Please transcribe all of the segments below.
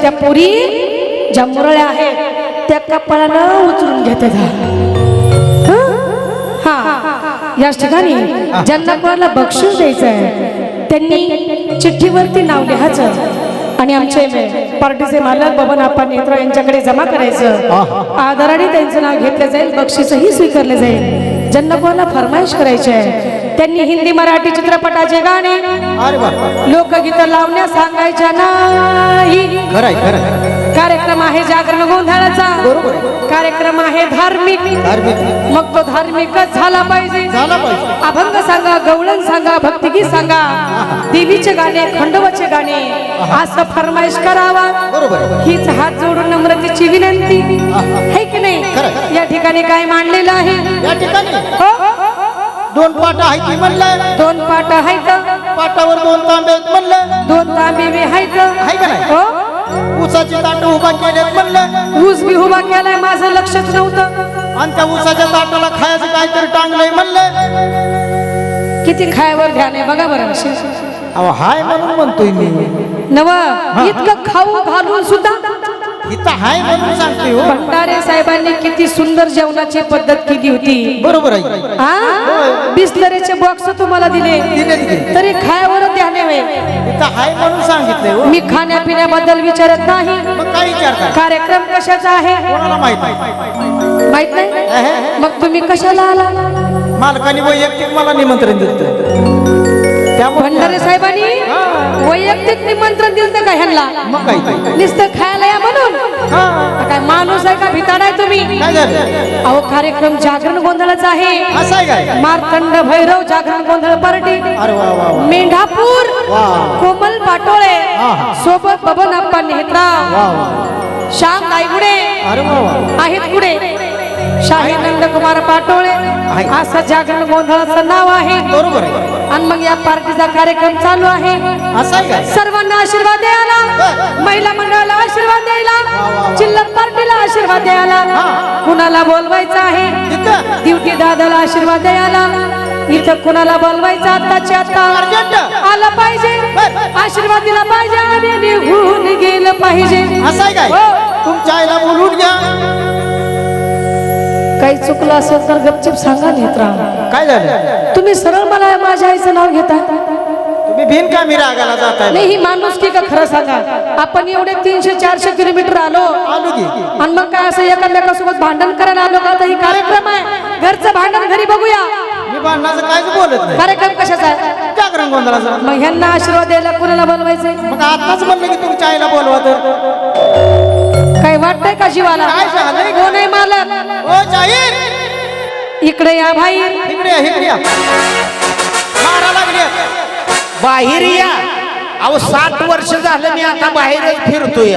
त्या पोरी ज्या मुरळ्या आहेत त्या कपाळानं उचलून घेतात हा. याच ठिकाणी ज्यांना कोणाला बक्षीस द्यायचं आहे त्यांनी चिठ्ठीवरती नाव लिहायचं. आणि आमचे पार्टीचे मालक बबन आप्पा नेत्र यांच्याकडे जमा करायचं. आदराने त्यांचं नाव घेतलं जाईल बक्षीसही स्वीकारलं जाईल. ज्यांना कोणाला फरमाईश करायची आहे त्यांनी हिंदी मराठी चित्रपटाचे गाणे लोकगीत लावण्या सांगायच्या नाही. खरं आहे खरं आहे. कार्यक्रम आहे जागरण गोंधळाचा. बरोबर. आहे. कार्यक्रम आहे धार्मिक. धार्मिक. मग तो धार्मिकच झाला पाहिजे. झाला पाहिजे. अभंग सांगा गवळण सांगा भक्तिगीत सांगा. देवीचे गाणे खंडोबाचे गाणे. असं फरमाईश करावा. बरोबर. आहे. हीच हात जोडून नम्रतेची विनंती. है की नाही. या ठिकाणी काय मांडलेलं आहे? या ठिकाणी. हो? दोन पाटा आहेत की म्हणलं? दोन पाट आहेत. पाटावर दोन तांबे आहेत म्हणलं? दोन तांबे बी आहेत. ऊसाची ताट उभा केलेत म्हणलं. ऊस बी उभा केलाय माझं लक्षच नव्हतं. आणि त्या ऊसाच्या ताटाला खायचं काहीतरी टांगलंय म्हणलं. किती खायावर ध्यान आहे बघा बरं. अहो हाय म्हणून म्हणतोय मी. नव इतकं खाऊ घालून सुद्धा इथं हाय म्हणून सांगतोय हो. भंडारे साहेबांनी किती सुंदर जेवणाची पद्धत केली होती. बरोबर आहे. हा? बिस्लरीचे बॉक्स तुम्हाला दिले. तरी खायावर ध्यान आहे इथं हाय म्हणून सांगितलंय हो. मी खाण्यापिण्याबद्दल विचारत नाही. मग काय विचारताय कार्यक्रम कशाचा आहे? कोणाला माहीत नाही? मग तुम्ही कशाला आला? मालकाने वैयक्तिक मला निमंत्रण दिलं त्यामुळे भंडारे साहेबांनी? वैयक्तिक निमंत्रण दिलं का ह्यांना. मग काय? ते? नुसतं खायला या म्हणून. हा. काय माणूस आहे का? भिताड आहे तुम्ही? काय झालं? अहो कार्यक्रम जागरण गोंधळाचा आहे. असं आहे काय? मार्तंड भैरव जागरण गोंधळ पार्टी. अरे वा वा वा. मेंढापूर वा. कोमल पाटोळे हा, हा. सोबत बबन वा वा. श्याम नायगुडे अरे वा वा. आहेत पुढे शाही नंदकुमार पाटोळे असं जागरण गोंधळाचं नाव आहे. बरोबर आणि मग या पार्टीचा कार्यक्रम चालू आहे. सर्वांना आशीर्वाद द्यायला महिला मंडळाला आशीर्वाद द्यायला चिल्लर पार्टीला आशीर्वाद द्यायला कुणाला बोलवायचं आहे? ड्युटी दादाला आशीर्वाद द्यायला इथं कुणाला बोलवायचं? आताच्या आता आलं पाहिजे. आशीर्वाद दिला पाहिजे आणि निघून गेलं पाहिजे. असं काय? हो. तुमच्या आईला बोलून घ्या. काही चुकलं असेल तर गपचिप सांगा नेत्रा काय झालं? तुम्ही सरळ मला माझ्या आईचं नाव घेता? तुम्ही बिनकामी रागाला जाताय? नाही ही माणूस की का खरं सांगा? आपण एवढे तीनशे चारशे किलोमीटर आलो. आलो की? आणि मग काय असं एकामेकासोबत भांडण करायला आलो का? आता ही कार्यक्रम आहे. घरचं भांडण घरी बघूया. मी भांडणाचं काहीच बोलत नाही. कार्यक्रम कशाचा आहे? जागरण गोंधळाचा. मग ह्यांना आशीर्वाद द्यायला कोणाला बोलवायचंय? मग आताच म्हणलं की तुमच्या आईला बोलवा तर. वाटतंय का जीवाला? काय झालंय? कोण आहे मालक ओ जाहीर इकडे या भाई. इकडे या, इकडे या. मारा लागली. बाहेर या. अहो सात वर्ष झालं मी आता बाहेरच फिरतोय.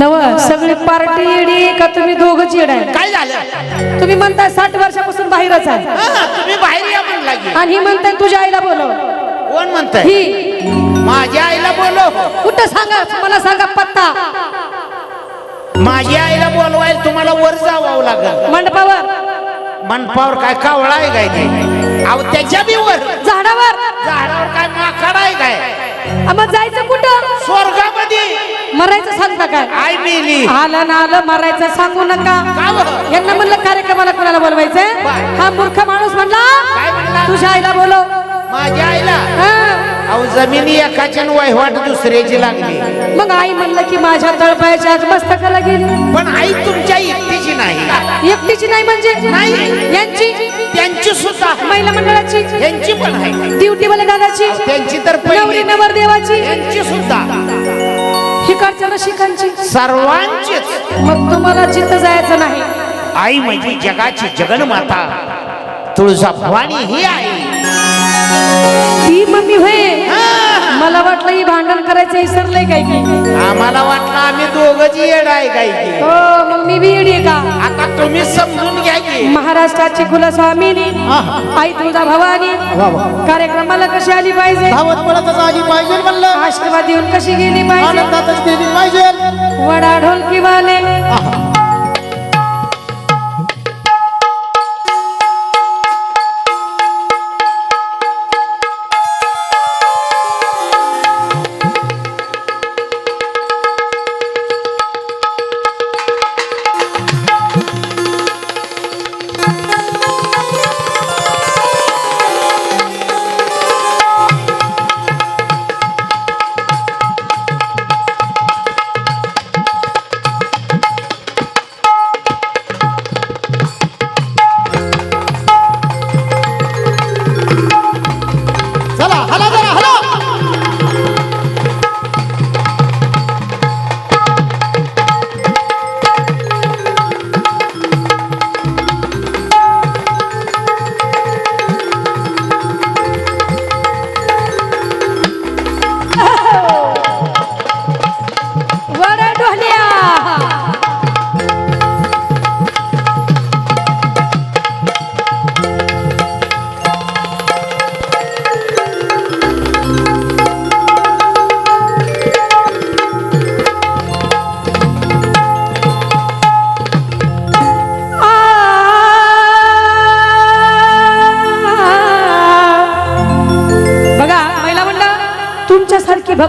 नव सगळी पार्टी येडी का तुम्ही दोघच येड आहे? काय झालं? तुम्ही म्हणताय साठ वर्षापासून बाहेरच आहे. हा, तुम्ही बाहेर या म्हणला की. आणि ही म्हणताय तुझ्या आईला बोलव. कोण म्हणताय? ही. माझ्या आईला बोलव. कुठं सांगा? मला सांगा पत्ता. माझ्या आईला बोलवायला तुम्हाला वर जावं लागेल. मंडपावर. मनपावर काय कावळा आहे काय ते? अहो त्याच्या बी वर. झाडावर. झाडावर काय माकड आहे काय? आ, मग जायचं कुठं? स्वर्गामध्ये. मरायचं सांगता काय? आई मेली. आलं ना आलं मरायचं सांगू नका. का बरं? यांना म्हणलं कार्यक्रमाला कोणाला बोलवायचंय? हा मूर्ख माणूस म्हणला? तुझ्या आईला बोलव. माझ्या आईला? हा. अहो जमिनी एकाच्या वहिवाट दुसऱ्याची लागली. मग आई म्हणलं की माझ्या तळपायाच्या आज मस्तकाला गेली. पण आई तुमच्या एकटीची नाही. एकटीची नाही म्हणजे? नाही. यांची? त्यांची सुद्धा. महिला मंडळाची? यांची पण आहे. ड्युटीवाल्या दादाची? त्यांची तर नवरी पहिली नवरदेवाची? यांची सुद्धा. हिकडच्या रसिकांची? सर्वांचीच. मग तुम्हाला जिथं जायचं नाही. आई म्हणजे जगाची जगन्माता. तुळजा भवानी ही आहे. ती मम्मी होय. मला वाटलं ही भांडण करायचं विसरलंय काय की आम्हाला वाटलं आम्ही दोघच येड आहे काय की. हो मग मी बी येडी आहे का? आता तुम्ही समजून घ्या की. महाराष्ट्राची कुलस्वामिनी आई तुळजा भवानी वा वा कार्यक्रमाला कशी आली पाहिजे? धावत पळतच आली पाहिजे म्हणलं. आशीर्वाद देऊन कशी गेली पाहिजे? आनंदातच गेली पाहिजे. वडा ढोलकी वाले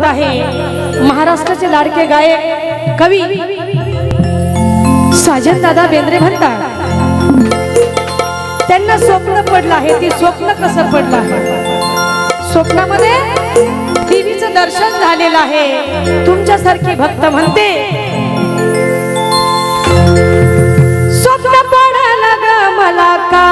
करत आहे. महाराष्ट्राचे लाडके गायक कवी. साजन दादा बेंद्रे म्हणतात त्यांना स्वप्न पडलं आहे ती स्वप्न कसं पडलं आहे? स्वप्नामध्ये देवीचं दर्शन झालेलं आहे. तुमच्यासारखी भक्त म्हणते स्वप्न पडलं मला का?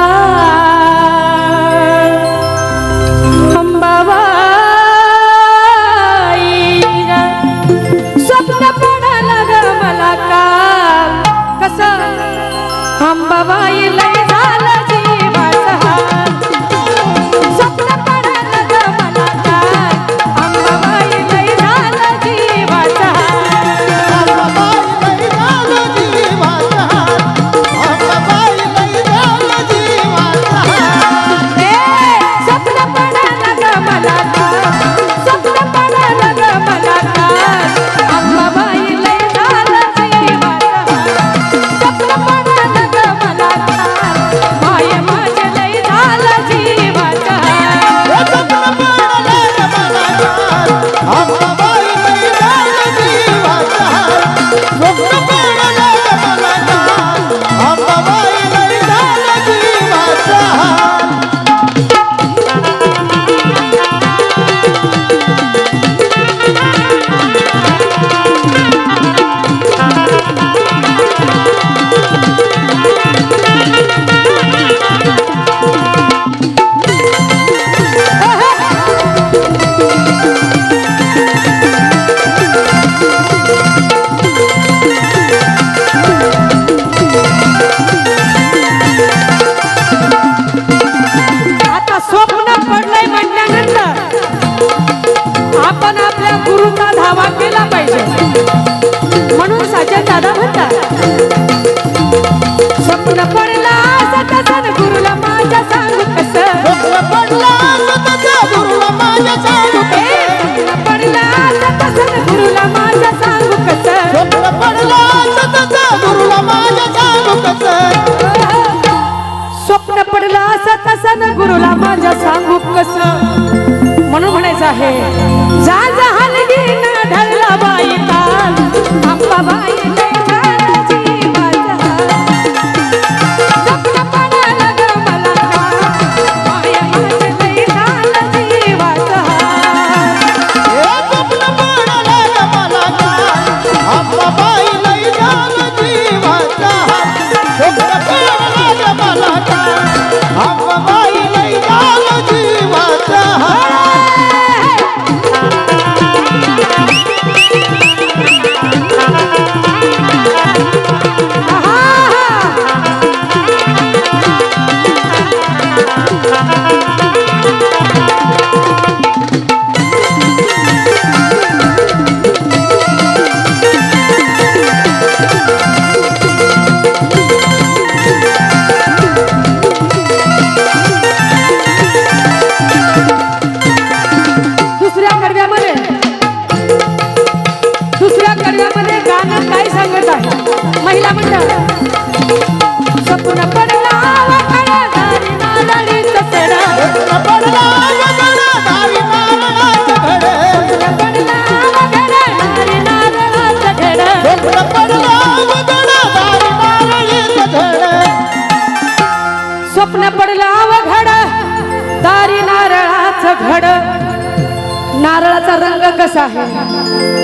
नारळाचा रंग कसा आहे?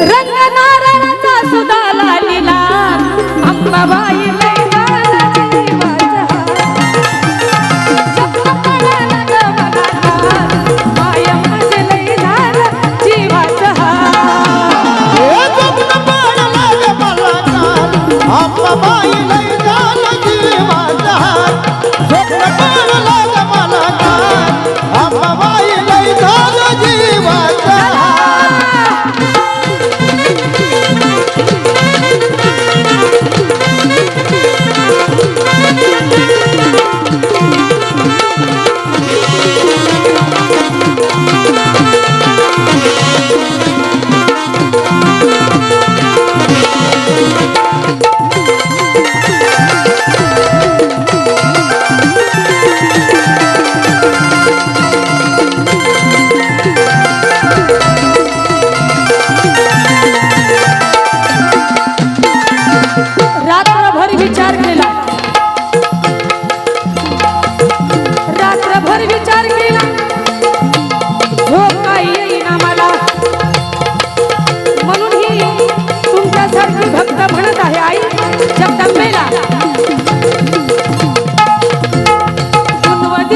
रंग नारळाचा सुद्धा लालिला. अंबाबाई जीवाचा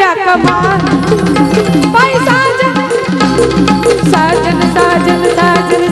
त्या कमान बाई साजन साजन साजन साजन